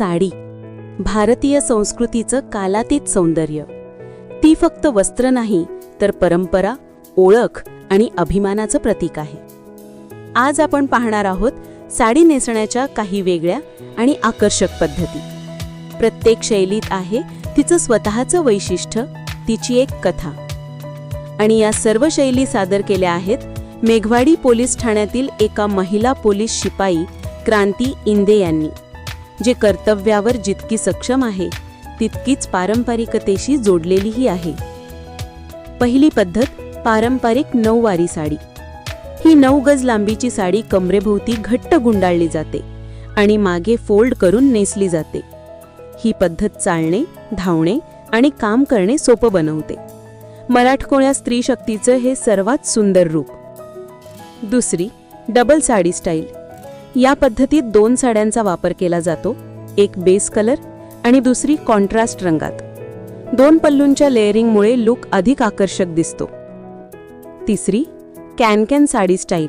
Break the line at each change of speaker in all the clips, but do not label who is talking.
साडी. भारतीय संस्कृतीचं कालातीत सौंदर्य. ती फक्त वस्त्र नाही तर परंपरा ओळख आणि अभिमानाचं प्रतीक आहे. आज आपण पाहणार आहोत साडी नेसण्याच्या काही वेगळ्या आणि आकर्षक पद्धती. प्रत्येक शैलीत आहे तिचं स्वतःचं वैशिष्ट्य तिची एक कथा. आणि या सर्व शैली सादर केल्या आहेत मेघवाडी पोलीस ठाण्यातील एका महिला पोलीस शिपाई क्रांती इंदे यांनी. जे कर्तव्यावर जितकी सक्षम आहे तितकीच पारंपरिकतेशी जोडलेलीही आहे. पहिली पद्धत पारंपरिक नऊवारी साडी. ही नऊ गज लांबीची साडी कमरेभोवती घट्ट गुंडाळली जाते आणि मागे फोल्ड करून नेसली जाते. ही पद्धत चालणे धावणे आणि काम करणे सोपं बनवते. मराठकोळ्या स्त्री शक्तीचं हे सर्वात सुंदर रूप. दुसरी डबल साडी स्टाईल. या पद्धतीत दोन साड्यांचा वापर केला जातो एक बेस कलर आणि दुसरी कॉन्ट्रास्ट रंगात. दोन पल्लूंच्या लेअरिंगमुळे लुक अधिक आकर्षक दिसतो. तिसरी कॅन कॅन साडी स्टाईल.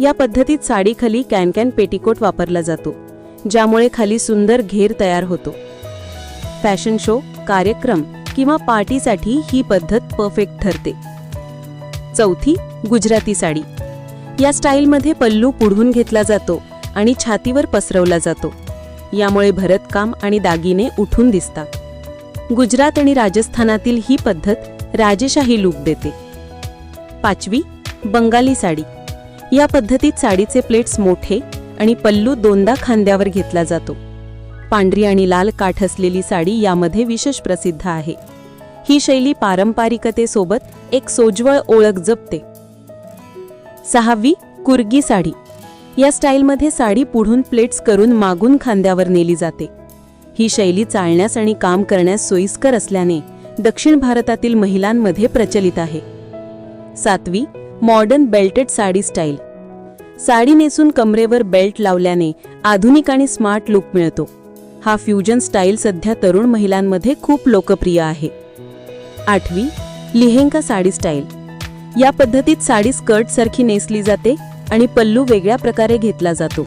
या पद्धतीत साडीखाली कॅन कॅन पेटिकोट वापरला जातो ज्यामुळे खाली सुंदर घेर तयार होतो. फॅशन शो कार्यक्रम किंवा पार्टीसाठी ही पद्धत परफेक्ट ठरते. चौथी गुजराती साडी. या स्टाईलमध्ये पल्लू पुढून घेतला जातो आणि छातीवर पसरवला जातो. यामुळे भरतकाम आणि दागिने उठून दिसतात. गुजरात आणि राजस्थानातील ही पद्धत राजेशाही लूक देते. पाचवी बंगाली साडी. या पद्धतीत साडीचे प्लेट्स मोठे आणि पल्लू दोनदा खांद्यावर घेतला जातो. पांढरी आणि लाल काठ असलेली साडी यामध्ये विशेष प्रसिद्ध आहे. ही शैली पारंपरिकतेसोबत एक सोज्वळ ओळख जपते. सहावी कुर्गी साडी. या स्टाईलमध्ये साडी पुढून प्लेट्स करून मागून खांद्यावर नेली जाते. ही शैली चालण्यास आणि काम करण्यास सोयीस्कर असल्याने दक्षिण भारतातील महिलांमध्ये प्रचलित आहे. सातवी modern belted sari style sari नेसून कमरेवर बेल्ट लावल्याने आधुनिक आणि स्मार्ट लुक मिळतो. हा फ्युजन स्टाईल सध्या तरुण महिलांमध्ये खूप लोकप्रिय आहे. आठवी लिहेंका साडी स्टाईल या पद्धतीत साडी स्कर्ट सारखी नेसली जाते आणि पल्लू वेगळ्या प्रकारे घेतला जातो.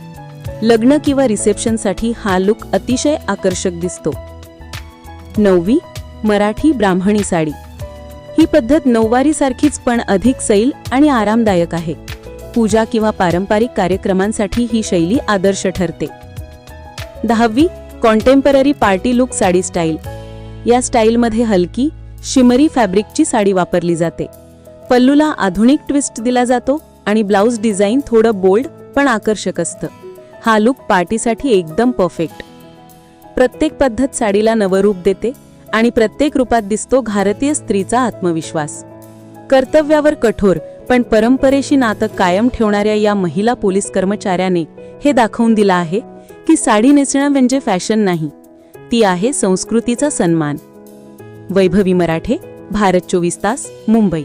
लग्न किंवा रिसेप्शनसाठी हा लुक अतिशय आकर्षक दिसतो. नववी मराठी ब्राह्मणी साडी. ही पद्धत नऊवारी सारखीच पण अधिक सैल आणि आरामदायक आहे. पूजा किंवा पारंपरिक कार्यक्रमांसाठी ही शैली आदर्श ठरते. दहावी contemporary party look sari style या स्टाईलमध्ये हलकी शिमरी फॅब्रिकची साडी वापरली जाते. पल्लूला आधुनिक ट्विस्ट दिला जातो आणि ब्लाऊज डिझाईन थोडं बोल्ड पण आकर्षक असतं. हा लुक पार्टीसाठी एकदम परफेक्ट प्रत्येक पद्धत साडीला नवरूप देते आणि प्रत्येक रूपात दिसतो भारतीय स्त्रीचा आत्मविश्वास. कर्तव्यावर कठोर पण परंपरेशी नातं कायम ठेवणाऱ्या या महिला पोलीस कर्मचाऱ्याने हे दाखवून दिलं आहे की साडी नेसणं म्हणजे फॅशन नाही. ती आहे संस्कृतीचा सन्मान. वैभवी मराठे भारत चोवीस तास मुंबई.